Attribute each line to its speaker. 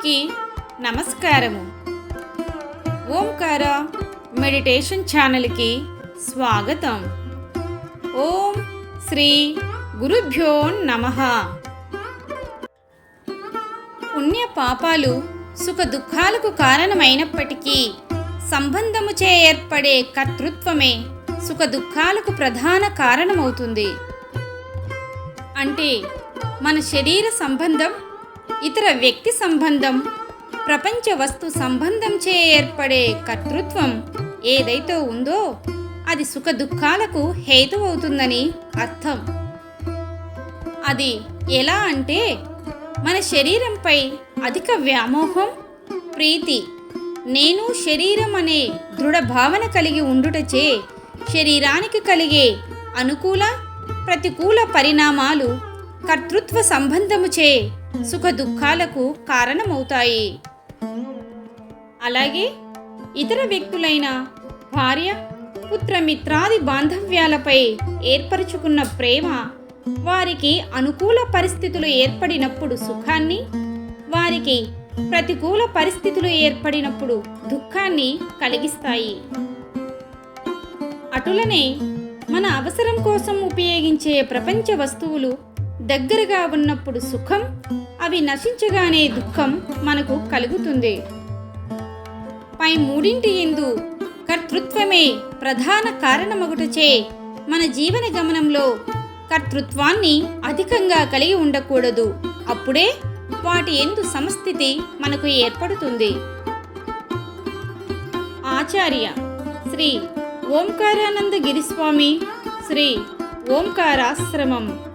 Speaker 1: అందరికీ నమస్కారము. ఓంకార మెడిటేషన్ ఛానల్కి స్వాగతం. ఓం శ్రీ గురుభ్యో నమ. పుణ్య పాపాలు సుఖ దుఃఖాలకు కారణమైనప్పటికీ సంబంధముచే ఏర్పడే కర్తృత్వమే సుఖ దుఃఖాలకు ప్రధాన కారణమవుతుంది. అంటే మన శరీర సంబంధం ఇతర వ్యక్తి సంబంధం ప్రపంచ వస్తు సంబంధంచే ఏర్పడే కర్తృత్వం ఏదైతే ఉందో అది సుఖ దుఃఖాలకు హేతు అవుతుందని అర్థం. అది ఎలా అంటే మన శరీరంపై అధిక వ్యామోహం ప్రీతి నేను శరీరం అనే దృఢ భావన కలిగి ఉండుటచే శరీరానికి కలిగే అనుకూల ప్రతికూల పరిణామాలు కర్తృత్వ సంబంధముచే సుఖ దుఃఖాలకు కారణమవుతాయి. అలాగే ఇతర వ్యక్తులైన భార్య పుత్రమిత్రాది బాంధవ్యాలపై ఏర్పరచుకున్న ప్రేమ వారికి అనుకూల పరిస్థితులు ఏర్పడినప్పుడు సుఖాన్ని వారికి ప్రతికూల పరిస్థితులు ఏర్పడినప్పుడు దుఃఖాన్ని కలిగిస్తాయి. అటులనే మన అవసరం కోసం ఉపయోగించే ప్రపంచ వస్తువులు దగ్గరగా ఉన్నప్పుడు సుఖం అవి నశించగానే దుఃఖం మనకు కలుగుతుంది. పై మూడింటి ఎందు కర్తృత్వమే ప్రధాన కారణమగుటచే మన జీవన గమనంలో కర్తృత్వాన్ని అధికంగా కలిగి ఉండకూడదు. అప్పుడే వాటి ఎందు సమస్థితి మనకు ఏర్పడుతుంది. ఆచార్య శ్రీ ఓంకారానంద గిరిస్వామి శ్రీ ఓంకారాశ్రమం.